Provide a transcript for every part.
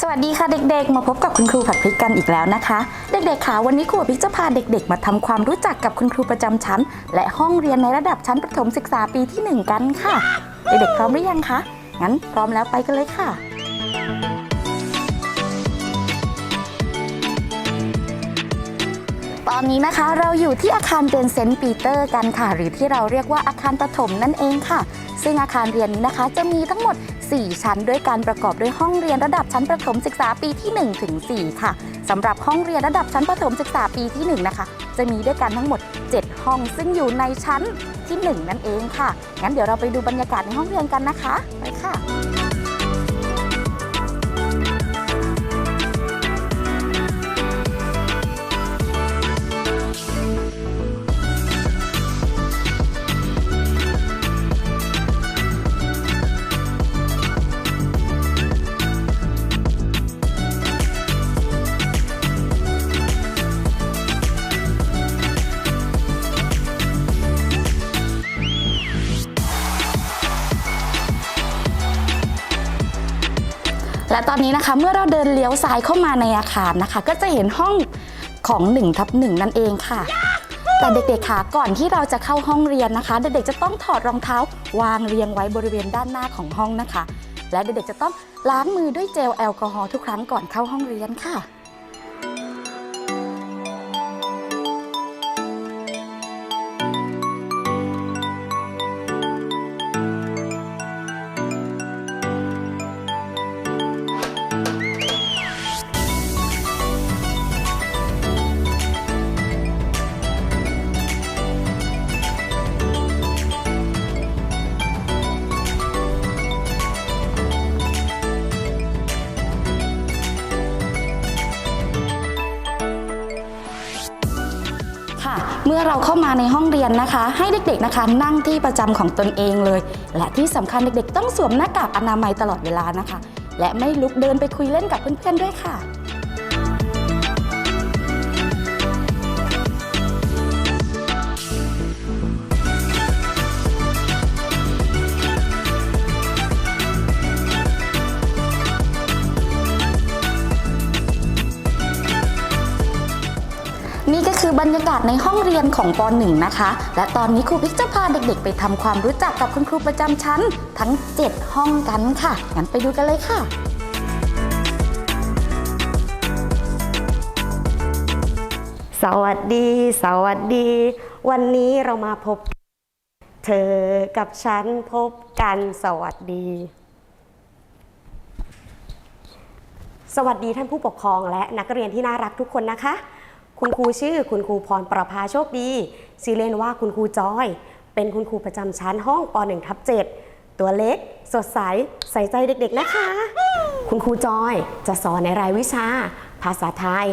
สวัสดีค่ะเด็กๆ มาพบกับคุณครูผัดพริกกันอีกแล้วนะคะ เด็กๆค่ะวันนี้ครูผัดพริกจะพาเด็กๆ มาทำความรู้จักกับคุณครูประจำชั้น และห้องเรียนในระดับชั้นประถมศึกษาปีที่ 1 กันค่ะ เด็กๆพร้อมหรือยังคะงั้นพร้อมแล้วไปกันเลยค่ะ ตอนนี้นะคะเราอยู่ที่อาคารเรียนเซนต์ปีเตอร์กันค่ะ หรือที่เราเรียกว่าอาคารประถมนั่นเองค่ะ ซึ่งอาคารเรียนนี้นะคะจะมีทั้งหมด 4 ชั้นด้วยการประกอบด้วยห้องเรียนระดับชั้นประถมศึกษาปีที่1ถึง4ค่ะสำหรับห้องเรียนระดับชั้นประถมศึกษาปีที่1นะคะจะมีด้วยกันทั้งหมด 7 ห้อง ซึ่งอยู่ในชั้นที่ 1 นั่นเองค่ะงั้นเดี๋ยวเราไปดูบรรยากาศในห้องเรียนกันนะคะไปค่ะ และตอนนี้นะคะเมื่อเราเดินเลี้ยวซ้ายเข้ามาในอาคารนะคะ ก็จะเห็นห้องของ1ทับหนั่นเองค่ะ แต่เด็กๆค่ะก่อนที่เราจะเข้าห้องเรียนนะคะ เด็กๆจะต้องถอดรองเท้าวางเรียงไว้บริเวณด้านหน้าของห้องนะคะ และเด็กๆจะต้องล้างมือด้วยเจลแอลกอฮอล์ทุกครั้งก่อนเข้าห้องเรียนค่ะ เมื่อเราเข้ามาในห้องเรียนนะคะ ให้เด็กๆนะคะนั่งที่ประจำของตนเองเลย และที่สำคัญเด็กๆ ต้องสวมหน้ากากอนามัยตลอดเวลานะคะ และไม่ลุกเดินไปคุยเล่นกับเพื่อนๆด้วยค่ะ บรรยากาศในห้องเรียนของป .1 นะคะ และตอนนี้ครูพิกจะพาเด็กๆ ไปทำความรู้จักกับคุณครูประจำชั้น ทั้ง 7 ห้องกันค่ะ งั้นไปดูกันเลยค่ะสวัสดีสวัสดี วันนี้เรามาพบ เธอกับฉันพบกันสวัสดี สวัสดีท่านผู้ปกครองและนักเรียนที่น่ารักทุกคนนะคะ คุณครูชื่อคุณครูพรประภาโชคดีชื่อเล่นว่าคุณครูจอย เป็นคุณครูประจำชั้นห้องป .1 ทับ7ตัวเล็ก สดใส ใส่ใจเด็กๆนะคะ คุณครูจอยจะสอนในรายวิชา ภาษาไทย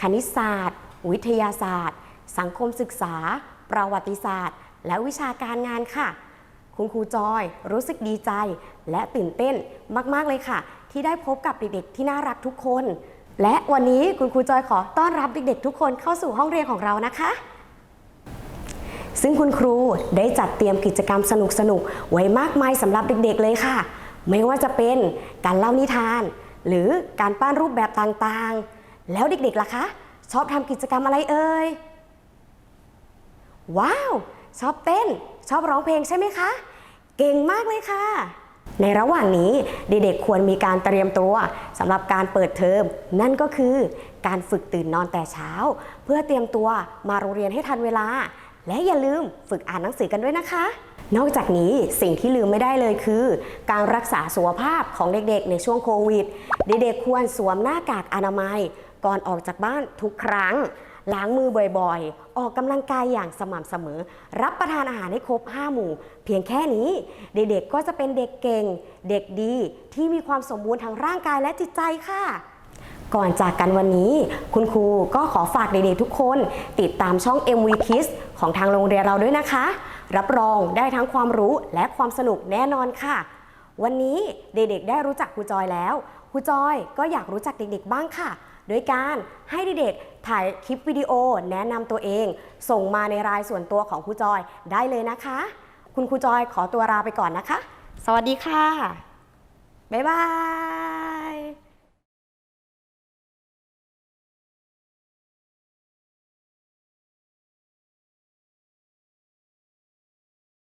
คณิตศาสตร์ วิทยาศาสตร์ สังคมศึกษา ประวัติศาสตร์ และวิชาการงานค่ะ คุณครูจอยรู้สึกดีใจ และตื่นเต้นมากๆเลยค่ะ ที่ได้พบกับเด็กๆที่น่ารักทุกคน และวันนี้คุณครูจอยขอต้อนรับเด็กๆทุกคนเข้าสู่ห้องเรียนของเรานะคะ ซึ่งคุณครูได้จัดเตรียมกิจกรรมสนุกๆไว้มากมายสำหรับเด็กๆเลยค่ะ ไม่ว่าจะเป็นการเล่านิทาน หรือการปั้นรูปแบบต่างๆ แล้วเด็กๆล่ะคะ ชอบทำกิจกรรมอะไรเอ่ย ว้าว ชอบเต้น ชอบร้องเพลงใช่ไหมคะ เก่งมากเลยค่ะ ในระหว่างนี้เด็กๆควรมีการเตรียมตัวสำหรับการเปิดเทอม นั่นก็คือการฝึกตื่นนอนแต่เช้า เพื่อเตรียมตัวมาโรงเรียนให้ทันเวลา และอย่าลืมฝึกอ่านหนังสือกันด้วยนะคะ นอกจากนี้สิ่งที่ลืมไม่ได้เลยคือ การรักษาสุขภาพของเด็กๆ ในช่วงโควิด เด็กๆควรสวมหน้ากากอนามัย ก่อนออกจากบ้านทุกครั้ง ล้างมือบ่อยๆ ออกกำลังกายอย่างสม่ำเสมอ รับประทานอาหารให้ครบ 5 หมู่ เพียงแค่นี้ เด็กๆก็จะเป็นเด็กเก่ง เด็กดีที่มีความสมบูรณ์ทางร่างกายและจิตใจค่ะ ก่อนจากกันวันนี้ คุณครูก็ขอฝากเด็กๆทุกคน ติดตามช่อง MV Kids ของทางโรงเรียนเราด้วยนะคะ รับรองได้ทั้งความรู้และความสนุกแน่นอนค่ะ วันนี้เด็กๆได้รู้จักครูจอยแล้วครูจอยก็อยากรู้จักเด็กๆบ้างค่ะ โดยการให้เด็กๆ ถ่ายคลิปวิดีโอแนะนำตัวเอง ส่งมาในรายส่วนตัวของครูจอยได้เลยนะคะ คุณครูจอยขอตัวลาไปก่อนนะคะ สวัสดีค่ะ บ๊ายบาย